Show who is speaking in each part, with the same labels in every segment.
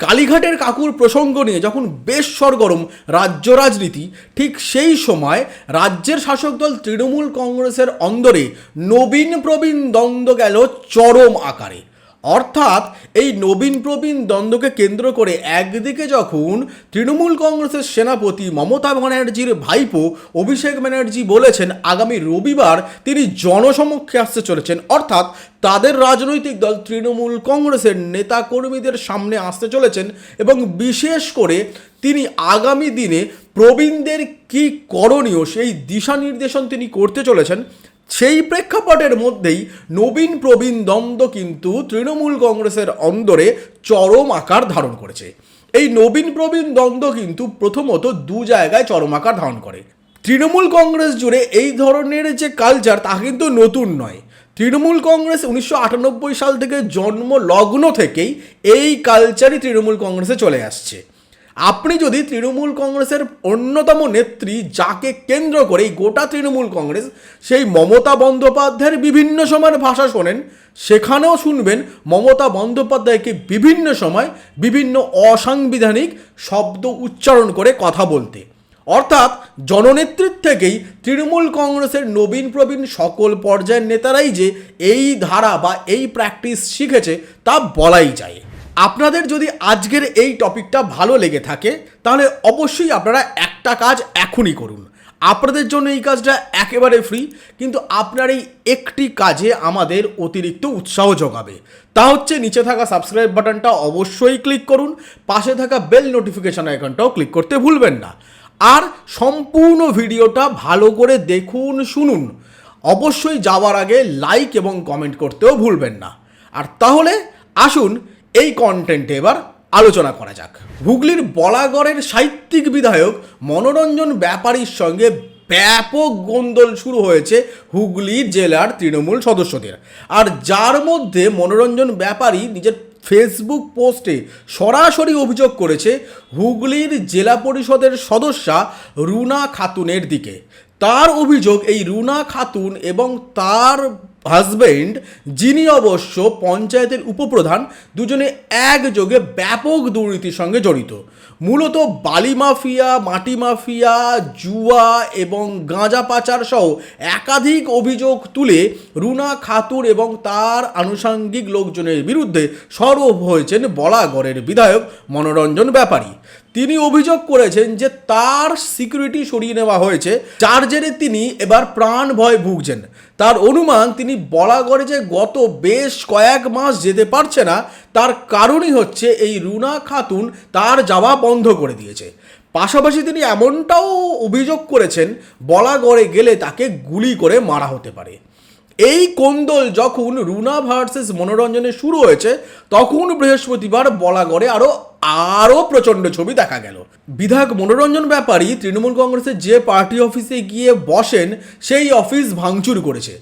Speaker 1: কালীঘাটের কাকুর প্রসঙ্গ নিয়ে যখন বেশ সরগরম রাজ্য রাজনীতি, ঠিক সেই সময় রাজ্যের শাসক দল তৃণমূল কংগ্রেসের অন্দরে নবীন প্রবীণ দ্বন্দ্ব গেল চরম আকারে। অর্থাৎ এই নবীন প্রবীণ দ্বন্দ্বকে কেন্দ্র করে একদিকে যখন তৃণমূল কংগ্রেসের সেনাপতি মমতা ব্যানার্জির ভাইপো অভিষেক ব্যানার্জি বলেছেন, আগামী রবিবার তিনি জনসমক্ষে আসতে চলেছেন। অর্থাৎ তাদের রাজনৈতিক দল তৃণমূল কংগ্রেসের নেতাকর্মীদের সামনে আসতে চলেছেন এবং বিশেষ করে তিনি আগামী দিনে প্রবীণদের কী করণীয় সেই দিশা নির্দেশন তিনি করতে চলেছেন। সেই প্রেক্ষাপটের মধ্যেই নবীন প্রবীণ দ্বন্দ্ব কিন্তু তৃণমূল কংগ্রেসের অন্দরে চরম আকার ধারণ করেছে। এই নবীন প্রবীণ দ্বন্দ্ব কিন্তু প্রথমত দু জায়গায় চরম আকার ধারণ করে। তৃণমূল কংগ্রেস জুড়ে এই ধরনের যে কালচার তা কিন্তু নতুন নয়। তৃণমূল কংগ্রেস উনিশশো আটানব্বই সাল থেকে জন্ম লগ্ন থেকেই এই কালচারই তৃণমূল কংগ্রেসে চলে আসছে। আপনি যদি তৃণমূল কংগ্রেসের অন্যতম নেত্রী যাকে কেন্দ্র করে গোটা তৃণমূল কংগ্রেস সেই মমতা বন্দ্যোপাধ্যায়ের বিভিন্ন সময়ের ভাষা শোনেন, সেখানেও শুনবেন মমতা বন্দ্যোপাধ্যায়কে বিভিন্ন সময় বিভিন্ন অসাংবিধানিক শব্দ উচ্চারণ করে কথা বলতে। অর্থাৎ জননেত্রীর থেকেই তৃণমূল কংগ্রেসের নবীন প্রবীণ সকল পর্যায়ের নেতারাই যে এই ধারা বা এই প্র্যাকটিস শিখেছে তা বলাই যায়। আপনাদের যদি আজকের এই টপিকটা ভালো লেগে থাকে, তাহলে অবশ্যই আপনারা একটা কাজ এখনই করুন। আপনাদের জন্য এই কাজটা একেবারে ফ্রি কিন্তু আপনার এই একটি কাজে আমাদের অতিরিক্ত উৎসাহ যোগাবে। তা হচ্ছে নিচে থাকা সাবস্ক্রাইব বাটনটা অবশ্যই ক্লিক করুন, পাশে থাকা বেল নোটিফিকেশন আইকনটাও ক্লিক করতে ভুলবেন না। আর সম্পূর্ণ ভিডিওটা ভালো করে দেখুন, শুনুন। অবশ্যই যাওয়ার আগে লাইক এবং কমেন্ট করতেও ভুলবেন না। আর তাহলে আসুন এই কন্টেন্টে এবার আলোচনা করা যাক। হুগলির বলাগড়ের সাহিত্যিক বিধায়ক মনোরঞ্জন ব্যাপারীর সঙ্গে ব্যাপক গোন্দল শুরু হয়েছে হুগলি জেলার তৃণমূল সদস্যদের। আর যার মধ্যে মনোরঞ্জন ব্যাপারী নিজের ফেসবুক পোস্টে সরাসরি অভিযোগ করেছে, হুগলির জেলা পরিষদের সদস্যা রুনা খাতুনের দিকে। তার অভিযোগ এই রুনা খাতুন এবং তার হাজবেন্ড যিনি অবশ্য পঞ্চায়েতের উপপ্রধান, দুজনে একযোগে ব্যাপক দুর্নীতির সঙ্গে জড়িত। মূলত বালি মাফিয়া, মাটি মাফিয়া, জুয়া এবং গাঁজা পাচার সহ একাধিক অভিযোগ তুলে রুনা খাতুর এবং তার আনুষাঙ্গিক লোকজনের বিরুদ্ধে সরব হয়েছেন বলাগড়ের বিধায়ক মনোরঞ্জন ব্যাপারী। তিনি অভিযোগ করেছেন যে তার সিকিউরিটি সরিয়ে নেওয়া হয়েছে। যার জেরে তিনি এবার প্রাণ ভয় ভুগছেন। তার অনুমান, তিনি বলাগড়ে যে গত বেশ কয়েক মাস যেতে পারছে না, তার কারণই হচ্ছে এই রুনা খাতুন তার যাওয়া বন্ধ করে দিয়েছে। পাশাপাশি তিনি এমনটাও অভিযোগ করেছেন, বলাগড়ে গেলে তাকে গুলি করে মারা হতে পারে। এই কোন্দল যখন রুনা ভার্সেস মনোরঞ্জনে শুরু হয়েছে, তখন বৃহস্পতিবার বলাগড়ে আরও আরও প্রচণ্ড ছবি দেখা গেল। বিধায়ক মনোরঞ্জন ব্যাপারী তৃণমূল কংগ্রেসের যে পার্টি অফিসে গিয়ে বসেন, সেই অফিস ভাঙচুর করেছে।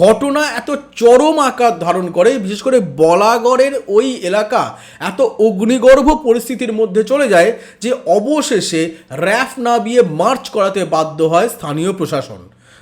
Speaker 1: ঘটনা এত চরম আকার ধারণ করে, বিশেষ করে বলাগড়ের ওই এলাকা, এত অগ্নিগর্ভ পরিস্থিতির মধ্যে চলে যায় যে অবশেষে র্যাফ না বিয়ে মার্চ করাতে বাধ্য হয় স্থানীয় প্রশাসন।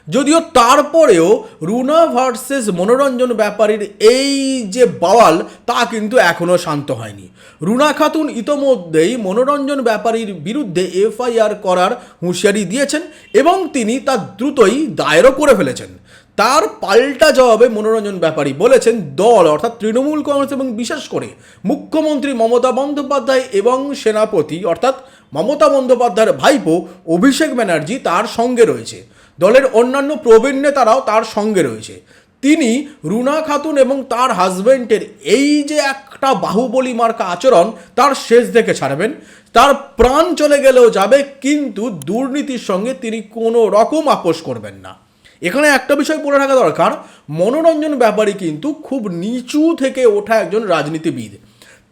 Speaker 1: যদিও তারপরেও রুনা ভার্সেস মনোরঞ্জন ব্যাপারীর এই যে বাওয়াল, তা কিন্তু এখনও শান্ত হয়নি। রুনা খাতুন ইতোমধ্যেই মনোরঞ্জন ব্যাপারীর বিরুদ্ধে এফআইআর করার হুঁশিয়ারি দিয়েছেন এবং তিনি তা দ্রুতই দায়েরও করে ফেলেছেন। তার পাল্টা জবাবে মনোরঞ্জন ব্যাপারী বলেছেন, দল, অর্থাৎ তৃণমূল কংগ্রেস এবং বিশেষ করে মুখ্যমন্ত্রী মমতা বন্দ্যোপাধ্যায় এবং সেনাপতি, অর্থাৎ মমতা বন্দ্যোপাধ্যায়ের ভাইপো অভিষেক ব্যানার্জি তার সঙ্গে রয়েছে। দলের অন্যান্য প্রবীণ নেতারাও তার সঙ্গে রয়েছে। তিনি রুনা খাতুন এবং তার হাজবেন্ডের এই যে একটা বাহুবলী মার্কা আচরণ, তার শেষ দেখে ছাড়বেন। তার প্রাণ চলে গেলেও যাবে, কিন্তু দুর্নীতির সঙ্গে তিনি কোনো রকম আপোষ করবেন না। এখানে একটা বিষয় বলে রাখা দরকার, মনোরঞ্জন ব্যাপারী কিন্তু খুব নিচু থেকে ওঠা একজন রাজনীতিবিদ।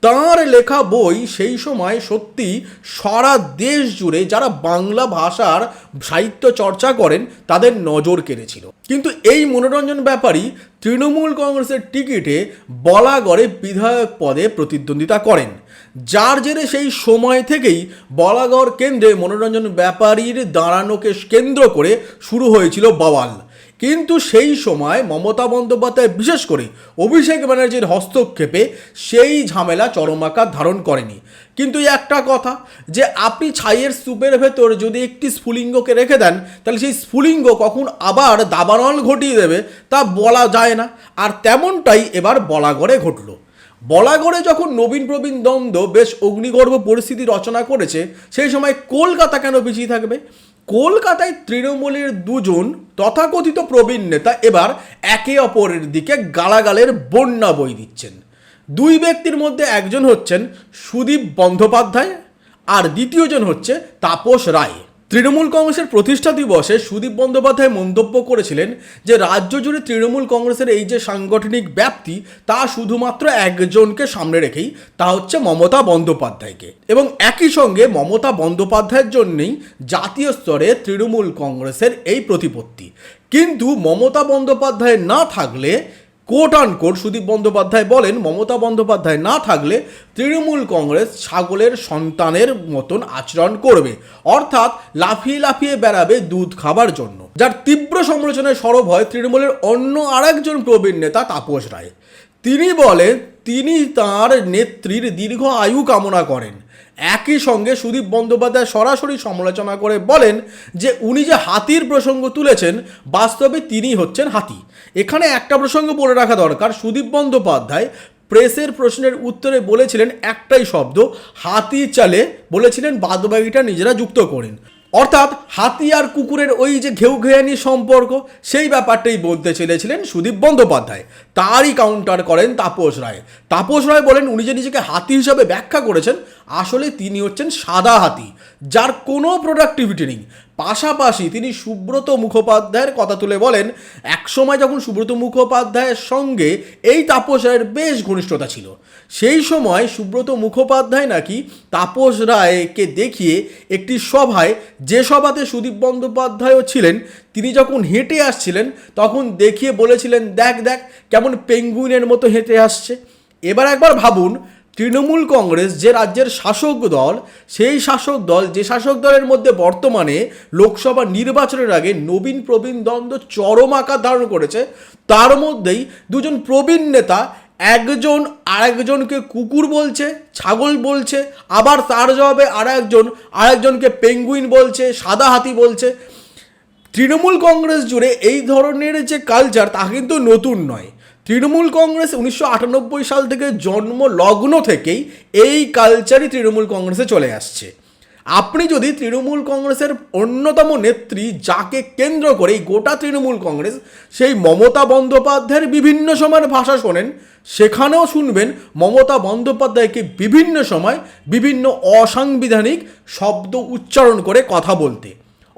Speaker 1: তাঁর লেখা বই সেই সময় সত্যি সারা দেশ জুড়ে যারা বাংলা ভাষার সাহিত্য চর্চা করেন, তাদের নজর কেড়েছিল। কিন্তু এই মনোরঞ্জন ব্যাপারী তৃণমূল কংগ্রেসের টিকিটে বলাগড়ে বিধায়ক পদে প্রতিদ্বন্দ্বিতা করেন। যার জেরে সেই সময় থেকেই বলাগড় কেন্দ্রে মনোরঞ্জন ব্যাপারীর দাঁড়ানোকে কেন্দ্র করে শুরু হয়েছিল বাওয়াল। কিন্তু সেই সময় মমতা বন্দ্যোপাধ্যায়, বিশেষ করে অভিষেক ব্যানার্জির হস্তক্ষেপে সেই ঝামেলা চরম আকার ধারণ করেনি। কিন্তু একটা কথা, যে আপনি ছাইয়ের স্তূপের ভেতর যদি একটি স্ফুলিঙ্গকে রেখে দেন, তাহলে সেই স্ফুলিঙ্গ কখন আবার দাবানল ঘটিয়ে দেবে তা বলা যায় না। আর তেমনটাই এবার বলাগড়ে ঘটলো। বলাগড়ে যখন নবীন প্রবীণ দ্বন্দ্ব, বেশ অগ্নিগর্ভ পরিস্থিতি রচনা করেছে, সেই সময় কলকাতা কেন পিছিয়ে থাকবে? কলকাতায় তৃণমূলের দুজন তথাকথিত প্রবীণ নেতা এবার একে অপরের দিকে গালাগালের বন্যা বই দিচ্ছেন। দুই ব্যক্তির মধ্যে একজন হচ্ছেন সুদীপ বন্দ্যোপাধ্যায় আর দ্বিতীয়জন হচ্ছে তাপস রায়। তৃণমূল কংগ্রেসের প্রতিষ্ঠা দিবসে সুদীপ বন্দ্যোপাধ্যায় মন্তব্য করেছিলেন যে রাজ্য জুড়ে তৃণমূল কংগ্রেসের এই যে সাংগঠনিক ব্যাপ্তি, তা শুধুমাত্র একজনকে সামনে রেখেই, তা হচ্ছে মমতা বন্দ্যোপাধ্যায়কে। এবং একই সঙ্গে মমতা বন্দ্যোপাধ্যায়ের জন্যেই জাতীয় স্তরে তৃণমূল কংগ্রেসের এই প্রতিপত্তি। কিন্তু মমতা বন্দ্যোপাধ্যায় না থাকলে quote un quote, Sudip Bandyopadhyay বলেন, মমতা বন্দ্যোপাধ্যায় না থাকলে তৃণমূল কংগ্রেস ছাগলের সন্তানের মতন আচরণ করবে। অর্থাৎ লাফিয়ে লাফিয়ে বেড়াবে দুধ খাবার জন্য। যার তীব্র সমালোচনায় সরব হয় তৃণমূলের অন্য আরেকজন প্রবীণ নেতা তাপস রায়। তিনি বলেন, তিনি তার নেত্রীর দীর্ঘ আয়ু কামনা করেন। একই সঙ্গে সুদীপ বন্দ্যোপাধ্যায় সরাসরি সমালোচনা করে বলেন যে উনি যে হাতির প্রসঙ্গ তুলেছেন, বাস্তবে তিনি হচ্ছেন হাতি। এখানে একটা প্রসঙ্গ বলে রাখা দরকার। সুদীপ বন্দ্যোপাধ্যায় প্রেসের প্রশ্নের উত্তরে বলেছিলেন একটাই শব্দ, হাতি চালে বলেছিলেন বাদবাকিটা নিজেরা যুক্ত করেন। অর্থাৎ হাতি আর কুকুরের ওই যে ঘেউ ঘেয়ানি সম্পর্ক, সেই ব্যাপারটাই বলতে চলেছিলেন সুদীপ বন্দ্যোপাধ্যায়। তারই কাউন্টার করেন তাপস রায়। তাপস রায় বলেন, উনি যে নিজেকে হাতি হিসাবে ব্যাখ্যা করেছেন, আসলে তিনি হচ্ছেন সাদা হাতি, যার কোনো প্রোডাক্টিভিটি নেই। পাশাপাশি তিনি সুব্রত মুখোপাধ্যায়ের কথা তুলে বলেন, একসময় যখন সুব্রত মুখোপাধ্যায়ের সঙ্গে এই তাপস রায়ের বেশ ঘনিষ্ঠতা ছিল, সেই সময় সুব্রত মুখোপাধ্যায় নাকি তাপস রায়কে দেখিয়ে একটি সভায়, যে সভাতে সুদীপ বন্দ্যোপাধ্যায়ও ছিলেন তিনি যখন হেঁটে আসছিলেন, তখন দেখিয়ে বলেছিলেন, দেখ দেখ, কেমন পেঙ্গুইনের মতো হেঁটে আসছে। এবার একবার ভাবুন, তৃণমূল কংগ্রেস যে রাজ্যের শাসক দল, সেই শাসক দল, যে শাসক দলের মধ্যে বর্তমানে লোকসভা নির্বাচনের আগে নবীন প্রবীণ দ্বন্দ্ব চরম আকার ধারণ করেছে, তার মধ্যেই দুজন প্রবীণ নেতা একজন আরেকজনকে কুকুর বলছে, ছাগল বলছে, আবার তার জবাবে আরেকজন আরেকজনকে পেঙ্গুইন বলছে, সাদা হাতি বলছে। তৃণমূল কংগ্রেস জুড়ে এই ধরনের যে কালচার তা কিন্তু নতুন নয়। তৃণমূল কংগ্রেস উনিশশো আটানব্বই সাল থেকে জন্ম লগ্ন থেকেই এই কালচারই তৃণমূল কংগ্রেসে চলে আসছে। আপনি যদি তৃণমূল কংগ্রেসের অন্যতম নেত্রী যাকে কেন্দ্র করে গোটা তৃণমূল কংগ্রেস, সেই মমতা বন্দ্যোপাধ্যায়ের বিভিন্ন সময়ের ভাষা শোনেন, সেখানেও শুনবেন মমতা বন্দ্যোপাধ্যায়কে বিভিন্ন সময় বিভিন্ন অসাংবিধানিক শব্দ উচ্চারণ করে কথা বলতে।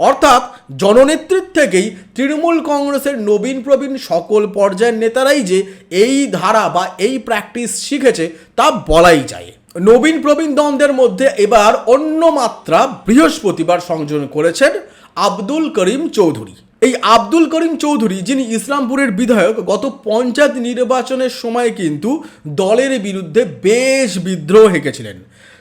Speaker 1: অর্থাৎ জননেতৃত্ব থেকেই তৃণমূল কংগ্রেসের নবীন প্রবীণ সকল পর্যায়ের নেতারাই যে এই ধারা বা এই প্র্যাকটিস শিখেছে তা বলাই যায়। নবীন প্রবীণ দ্বন্দ্বের মধ্যে এবার অন্য মাত্রা বৃহস্পতিবার সংযোজন করেছেন আব্দুল করিম চৌধুরী। এই আব্দুল করিম চৌধুরী, যিনি ইসলামপুরের বিধায়ক, গত পঞ্চায়েত নির্বাচনের সময় কিন্তু দলের বিরুদ্ধে বেশ বিদ্রোহ হেঁকেছিলেন।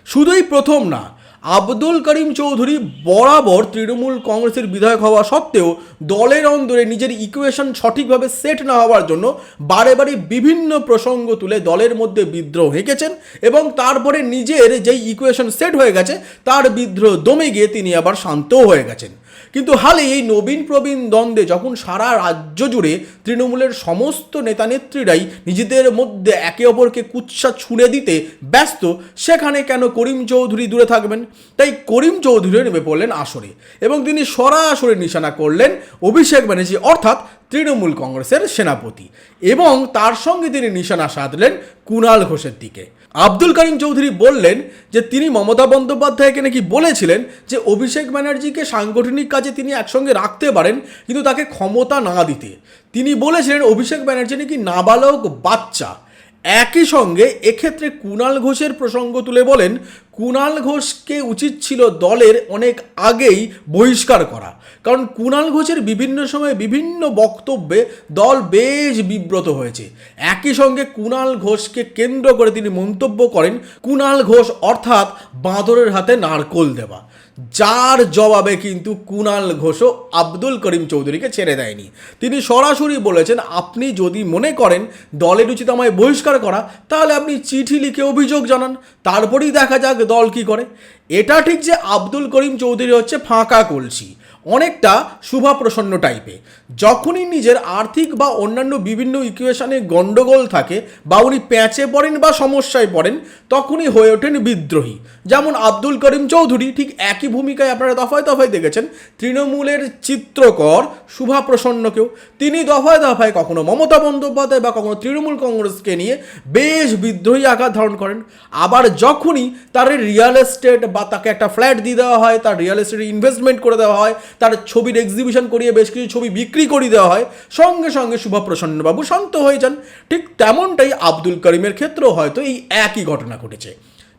Speaker 1: শুধুই প্রথম না আব্দুল করিম চৌধুরী বরাবর তৃণমূল কংগ্রেসের বিধায়ক হওয়া সত্ত্বেও দলের অন্দরে নিজের ইকুয়েশন সঠিকভাবে সেট না হওয়ার জন্য বারে বারে বিভিন্ন প্রসঙ্গ তুলে দলের মধ্যে বিদ্রোহ হেঁকেছেন এবং তারপরে নিজের যেই ইকুয়েশন সেট হয়ে গেছে, তার বিদ্রোহ দমে গিয়ে তিনি আবার শান্তও হয়ে গেছেন। কিন্তু হালে এই নবীন প্রবীণ দ্বন্দ্বে যখন সারা রাজ্য জুড়ে তৃণমূলের সমস্ত নেতানেত্রীরাই নিজেদের মধ্যে একে অপরকে কুৎসা ছুঁড়ে দিতে ব্যস্ত, সেখানে কেন করিম চৌধুরী দূরে থাকবেন? তাই করিম চৌধুরী নেমে পড়লেন আসরে এবং তিনি সরাসরি নিশানা করলেন অভিষেক ব্যানার্জি। অর্থাৎ তৃণমূল কংগ্রেসের সেনাপতি এবং তার সঙ্গে তিনি নিশানা সাধলেন কুণাল ঘোষের দিকে। আব্দুল করিম চৌধুরী বললেন যে, তিনি মমতা বন্দ্যোপাধ্যায়কে নাকি বলেছিলেন যে, অভিষেক ব্যানার্জিকে সাংগঠনিক কাজে তিনি একসঙ্গে রাখতে পারেন, কিন্তু তাকে ক্ষমতা না দিতে। তিনি বলেছিলেন, অভিষেক ব্যানার্জি নাকি নাবালক বাচ্চা। একই সঙ্গে এক্ষেত্রে কুণাল ঘোষের প্রসঙ্গ তুলে বলেন কুণাল ঘোষকে উচিত ছিল দলের অনেক আগেই বহিষ্কার করা। কারণ কুণাল ঘোষের বিভিন্ন সময়ে বিভিন্ন বক্তব্যে দল বেশ বিব্রত হয়েছে। একই সঙ্গে কুণাল ঘোষকে কেন্দ্র করে তিনি মন্তব্য করেন কুণাল ঘোষ অর্থাৎ বাঁদরের হাতে নারকোল দেওয়া। যার জবাবে কিন্তু কুণাল ঘোষও আব্দুল করিম চৌধুরীকে ছেড়ে দেয়নি। তিনি সরাসরি বলেছেন, আপনি যদি মনে করেন দলের উচিত আমায় বহিষ্কার করা, তাহলে আপনি চিঠি লিখে অভিযোগ জানান। তারপরেই দেখা যাক দল কি করে। এটা ঠিক যে আব্দুল করিম চৌধুরী হচ্ছে ফাঁকা কলসি। অনেকটা শুভাপ্রসন্ন টাইপে যখনই নিজের আর্থিক বা অন্যান্য বিভিন্ন ইকুয়েশনে গণ্ডগোল থাকে বা উনি প্যাঁচে পড়েন বা সমস্যায় পড়েন, তখনই হয়ে ওঠেন বিদ্রোহী। যেমন আব্দুল করিম চৌধুরী ঠিক একই ভূমিকায় আপনারা দফায় দফায় দেখেছেন, তৃণমূলের চিত্রকর শুভাপ্রসন্নকেও। তিনি দফায় দফায় কখনো মমতা বন্দ্যোপাধ্যায় বা কখনো তৃণমূল কংগ্রেসকে নিয়ে বেশ বিদ্রোহী আকার ধারণ করেন। আবার যখনই তার রিয়েল এস্টেট বা তাকে একটা ফ্ল্যাট দিয়ে দেওয়া হয়, তার রিয়েল এস্টেটে ইনভেস্টমেন্ট করে দেওয়া হয় তার ছবির এক্সিবিশন করিয়ে বেশ কিছু ছবি বিক্রি করে দেওয়া হয়। সঙ্গে সঙ্গে শুভা প্রসন্নবাবু শান্ত হয়ে যান। ঠিক তেমনটাই আব্দুল করিমের ক্ষেত্রেও হয়তো এই একই ঘটনা ঘটেছে।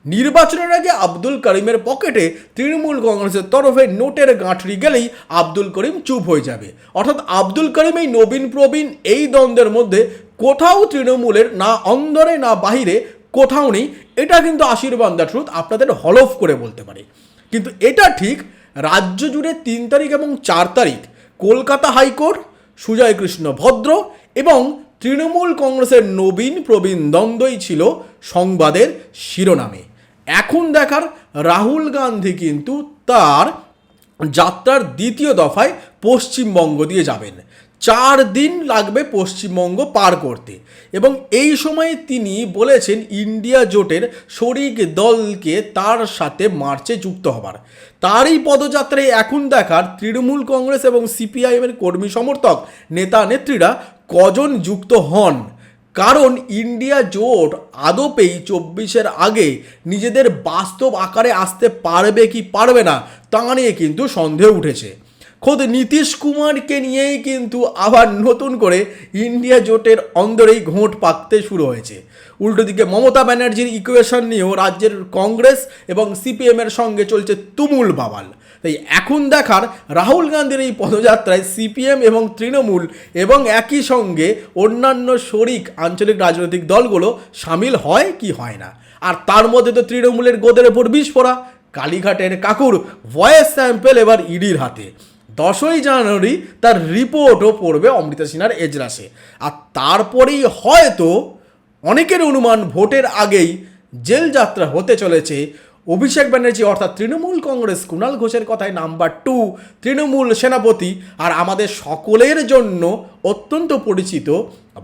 Speaker 1: নির্বাচনের আগে আব্দুল করিমের পকেটে তৃণমূল কংগ্রেসের তরফে নোটের গাঁঠরি গেলেই আব্দুল করিম চুপ হয়ে যাবে। অর্থাৎ আব্দুল করিম এই নবীন প্রবীণ এই দ্বন্দ্বের মধ্যে কোথাও তৃণমূলের না অন্দরে না বাহিরে কোথাও নেই। এটা কিন্তু আশীর্বাদ দ্য ট্রুথ আপনাদের হলফ করে বলতে পারে। কিন্তু এটা ঠিক রাজ্য জুড়ে তিন তারিখ এবং চার তারিখ কলকাতা হাইকোর্ট সুজয় কৃষ্ণ ভদ্র এবং তৃণমূল কংগ্রেসের নবীন প্রবীণ দ্বন্দ্বই ছিল সংবাদের শিরোনামে। এখন দেখার রাহুল গান্ধী কিন্তু তার যাত্রার দ্বিতীয় দফায় পশ্চিমবঙ্গ দিয়ে যাবেন। চার দিন লাগবে পশ্চিমবঙ্গ পার করতে এবং এই সময়ে তিনি বলেছেন, ইন্ডিয়া জোটের শরিক দলকে তার সাথে মার্চে যুক্ত হবার। তারই পদযাত্রায় এখন দেখার তৃণমূল কংগ্রেস এবং সিপিআইএমের কর্মী সমর্থক নেতা নেত্রীরা কজন যুক্ত হন? কারণ ইন্ডিয়া জোট আদপেই চব্বিশের আগে নিজেদের বাস্তব আকারে আসতে পারবে কি পারবে না, তা নিয়ে কিন্তু সন্দেহ উঠেছে। খোদ নীতিশ কুমারকে নিয়েই কিন্তু আবার নতুন করে ইন্ডিয়া জোটের অন্দরেই ঘোঁট পাকতে শুরু হয়েছে। উল্টো দিকে মমতা ব্যানার্জির ইকুয়েশন নিয়েও রাজ্যের কংগ্রেস এবং সিপিএমের সঙ্গে চলছে তুমুল বাবাল। তাই এখন দেখার রাহুল গান্ধীর এই পদযাত্রায় সিপিএম এবং তৃণমূল এবং একই সঙ্গে অন্যান্য শরিক আঞ্চলিক রাজনৈতিক দলগুলো সামিল হয় কি হয় না? আর তার মধ্যে তো তৃণমূলের গোদের ওপর বিস্ফোরা কালীঘাটের কাকুর ভয়েস স্যাম্পেল এবার ইডির হাতে। দশই জানুয়ারি তার রিপোর্টও পড়বে অমৃতা সিনহার এজলাসে। আর তারপরেই হয়তো অনেকের অনুমান ভোটের আগেই জেল যাত্রা হতে চলেছে। অভিষেক ব্যানার্জি অর্থাৎ তৃণমূল কংগ্রেস কুণাল ঘোষের কথায় নাম্বার টু, তৃণমূল সেনাপতি আর আমাদের সকলের জন্য অত্যন্ত পরিচিত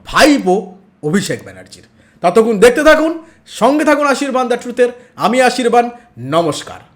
Speaker 1: ভাইপো অভিষেক ব্যানার্জির। ততক্ষণ দেখতে থাকুন, সঙ্গে থাকুন আশীর্বাদ দ্য ট্রুথের। আমি আশীর্বাদ, নমস্কার।